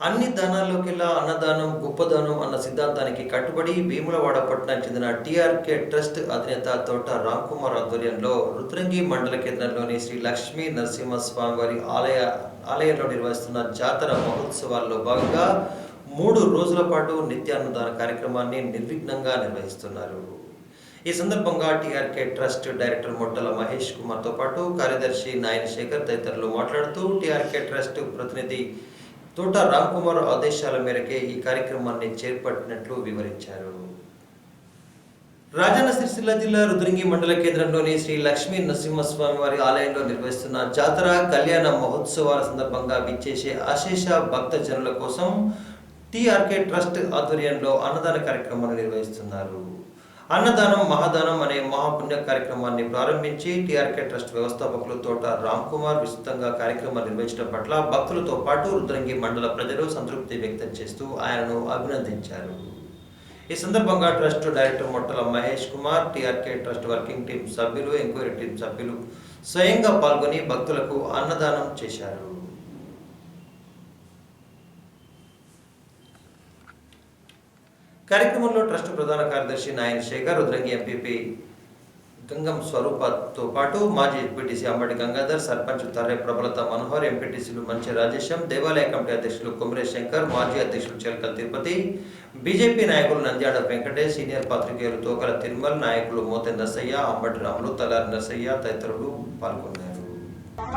అన్ని దానాల్లోకెల్లా అన్నదానం గొప్పదానం అన్న సిద్ధాంతానికి కట్టుబడి భీములవాడ పట్టణానికి చెందిన టీఆర్కే ట్రస్ట్ అధినేత తోట రామ్కుమార్ ఆధ్వర్యంలో రుద్రంగి మండల కేంద్రంలోని శ్రీ లక్ష్మీ నరసింహస్వామి వారి ఆలయ ఆలయంలో నిర్వహిస్తున్న జాతర మహోత్సవాల్లో భాగంగా మూడు రోజుల పాటు నిత్యాన్నదాన కార్యక్రమాన్ని నిర్విఘ్నంగా నిర్వహిస్తున్నారు. ఈ సందర్భంగా TRK trust director Mottala Mahesh కుమార్తో పాటు కార్యదర్శి నాయన శేఖర్ తదితరులు మాట్లాడుతూ టీఆర్కే ట్రస్ట్ ప్రతినిధి తోట రామ్కుమార్ ఆదేశాల మేరకే ఈ కార్యక్రమాన్ని చేపట్టినట్లు వివరించారు. రాజన్న సిరిసిల్ల జిల్లా రుద్రంగి మండల కేంద్రంలోని శ్రీ లక్ష్మీ నరసింహస్వామి వారి ఆలయంలో నిర్వహిస్తున్న జాతర కళ్యాణ మహోత్సవాల సందర్భంగా విచ్చేసే అశేష భక్త జనుల కోసం టీఆర్కే ట్రస్ట్ ఆధ్వర్యంలో అన్నదాన కార్యక్రమాన్ని నిర్వహిస్తున్నారు. అన్నదానం మహాదానం అనే మహాపుణ్య కార్యక్రమాన్ని ప్రారంభించి టీఆర్కే ట్రస్ట్ వ్యవస్థాపకులు తోట రామ్ కుమార్ విస్తృతంగా కార్యక్రమం నిర్వహించడం పట్ల భక్తులతో పాటు రుద్రంగి మండల ప్రజలు సంతృప్తి వ్యక్తం చేస్తూ ఆయనను అభినందించారు. ఈ సందర్భంగా trust director Mottala Mahesh Kumar TRK trust working team సభ్యులు ఎంక్వైరీ టీం సభ్యులు స్వయంగా పాల్గొని భక్తులకు అన్నదానం చేశారు. కార్యక్రమంలో ట్రస్ట్ ప్రధాన కార్యదర్శి నాయన్ శేఖర్ రుద్రంగి ఎంపీపీ గంగం స్వరూపతో పాటు మాజీ ఎంపీటీసీ అంబటి గంగాధర్ సర్పంచ్ తర్రె ప్రబలత మనోహర్ ఎంపీటీసీలు మంచి రాజేశం దేవాలయ కమిటీ అధ్యక్షులు కుమరే శంకర్ మాజీ అధ్యక్షులు చిలకల తిరుపతి బీజేపీ నాయకులు నంద్యాడ వెంకటేష్ సీనియర్ పాత్రికేయులు తోకల తిరుమల్ నాయకులు మోతె నర్సయ్య అంబటి రాములు తలారి నర్సయ్య తదితరులు పాల్గొన్నారు.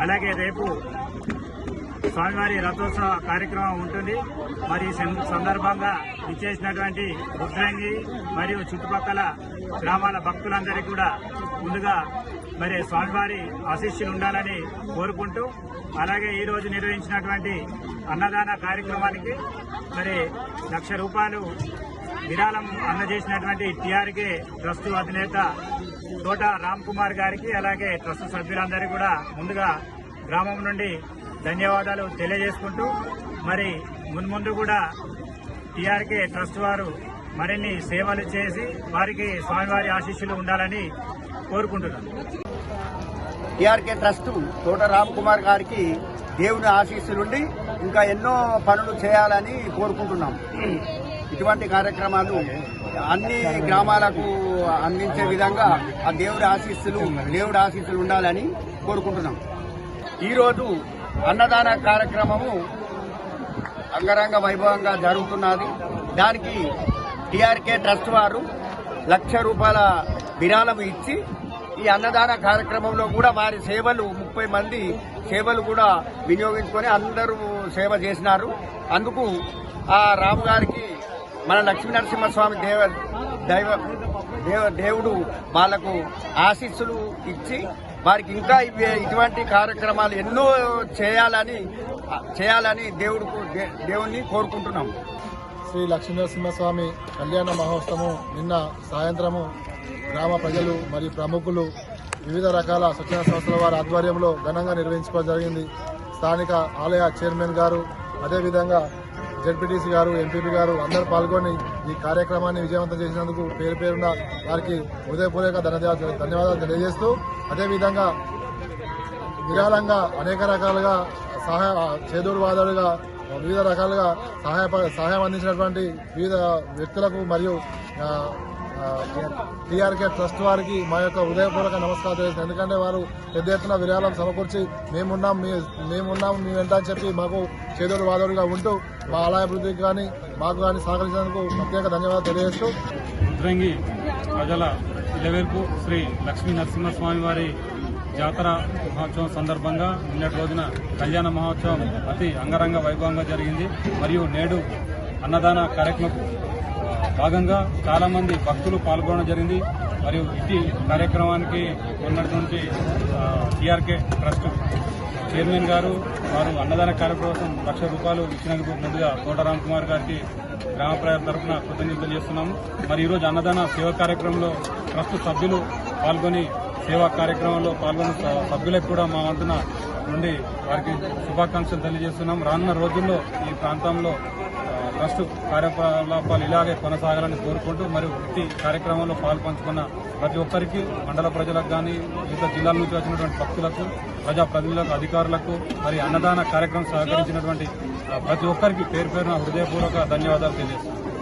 అలాగే రేపు స్వామివారి రథోత్సవ కార్యక్రమం ఉంటుంది. మరి ఈ సందర్భంగా ఇచ్చేసినటువంటి ఉద్రంగి మరియు చుట్టుపక్కల గ్రామాల భక్తులందరికీ కూడా ముందుగా మరి స్వామివారి ఆశీస్సులు ఉండాలని కోరుకుంటూ అలాగే ఈ రోజు నిర్వహించినటువంటి అన్నదాన కార్యక్రమానికి మరి లక్ష రూపాయలు విరాళం అందజేసినటువంటి టీఆర్కే ట్రస్టు అధినేత తోట రామ్ కుమార్ గారికి అలాగే ట్రస్ట్ సభ్యులందరికీ కూడా ముందుగా గ్రామం నుండి ధన్యవాదాలు తెలియజేసుకుంటూ మరి మున్ముందు కూడా టీఆర్కే ట్రస్ట్ వారు మరిన్ని సేవలు చేసి వారికి స్వామివారి ఆశీస్సులు ఉండాలని కోరుకుంటున్నాను టీఆర్కే ట్రస్ట్ తోట రామ్ కుమార్ గారికి దేవుని ఆశీస్సులుండి ఇంకా ఎన్నో పనులు చేయాలని కోరుకుంటున్నాం. ఇటువంటి కార్యక్రమాలు అన్ని గ్రామాలకు అందించే విధంగా ఆ దేవుడి ఆశీస్సులు దేవుడి ఆశీస్సులు ఉండాలని కోరుకుంటున్నాం. ఈరోజు అన్నదాన కార్యక్రమము అంగరంగ వైభవంగా జరుగుతున్నది. దానికి టీఆర్కే ట్రస్ట్ వారు లక్ష రూపాయల విరాళం ఇచ్చి ఈ అన్నదాన కార్యక్రమంలో కూడా వారి సేవలు ముప్పై మంది సేవలు కూడా వినియోగించుకొని అందరూ సేవ చేసినారు. అందుకు ఆ రాము గారికి మన లక్ష్మీ నరసింహస్వామి దేవ దైవ దేవ దేవుడు వాళ్ళకు ఆశీస్సులు ఇచ్చి వారికి ఇంకా ఇవే ఇటువంటి కార్యక్రమాలు ఎన్నో చేయాలని చేయాలని దేవుడు దేవుణ్ణి కోరుకుంటున్నాం. శ్రీ లక్ష్మీనరసింహస్వామి కళ్యాణ మహోత్సవం నిన్న సాయంత్రము గ్రామ ప్రజలు మరియు ప్రముఖులు వివిధ రకాల స్వచ్ఛంద సంస్థల వారి ఆధ్వర్యంలో ఘనంగా నిర్వహించుకోవడం జరిగింది. స్థానిక ఆలయ చైర్మన్ గారు అదేవిధంగా జడ్పీటీసీ గారు ఎంపీపీ గారు అందరూ పాల్గొని ఈ కార్యక్రమాన్ని విజయవంతం చేసినందుకు పేరు పేరున వారికి హృదయపూర్వక ధన్యవాదాలు ధన్యవాదాలు తెలియజేస్తూ అదేవిధంగా విరాళంగా అనేక రకాలుగా సహాయ చేదోడు వాదోడుగా వివిధ రకాలుగా సహాయ సహాయం అందించినటువంటి వివిధ వ్యక్తులకు మరియు టీఆర్కే ట్రస్ట్ వారికి మా యొక్క హృదయపూర్వక నమస్కారం చేస్తాను ఎందుకంటే వారు పెద్ద ఎత్తున విరాళం సమకూర్చి మేమున్నాం మీ మేమున్నాం మీ వెంట అని చెప్పి మాకు చేదోడు వాదోడుగా ఉంటూ మా ఆలయాభివృద్ధికి కానీ మాకు కానీ సహకరించినందుకు ప్రత్యేక ధన్యవాదాలు తెలియజేస్తూ రుద్రంగి ప్రజల ఇలవేర్పు శ్రీ లక్ష్మీ నరసింహస్వామి వారి జాతర మహోత్సవం సందర్భంగా నిన్నటి రోజున కళ్యాణ మహోత్సవం అతి అంగరంగ వైభవంగా జరిగింది. మరియు నేడు అన్నదాన కార్యక్రమం భాగంగా చాలా మంది భక్తులు పాల్గొనడం జరిగింది. మరియు ఇటీ కార్యక్రమానికి ఉన్నటువంటి టీఆర్కే ట్రస్ట్ చైర్మన్ గారు వారు అన్నదాన కార్యక్రమం కోసం లక్ష రూపాయలు ఇచ్చినందుకు ముందుగా తోట రామ్ కుమార్ గారికి గ్రామ ప్రజల తరఫున కృతజ్ఞతలు చేస్తున్నాము. మరి ఈరోజు అన్నదాన సేవా కార్యక్రమంలో ట్రస్ట్ సభ్యులు పాల్గొని సేవా కార్యక్రమంలో పాల్గొన్న సభ్యులకు కూడా మా వంతున నుండి వారికి శుభాకాంక్షలు తెలియజేస్తున్నాం. రానున్న రోజుల్లో ఈ ప్రాంతంలో ట్రస్ట్ కార్యకలాపాలు ఇలాగే కొనసాగాలని కోరుకుంటూ మరియు ప్రతి కార్యక్రమంలో పాల్పంచుకున్న ప్రతి ఒక్కరికి మండల ప్రజలకు కానీ వివిధ జిల్లాల నుంచి వచ్చినటువంటి భక్తులకు ప్రజాప్రతినిధులకు అధికారులకు మరి అన్నదాన కార్యక్రమం సహకరించినటువంటి ప్రతి ఒక్కరికి పేరు పేరున హృదయపూర్వక ధన్యవాదాలు తెలియజేస్తున్నాను.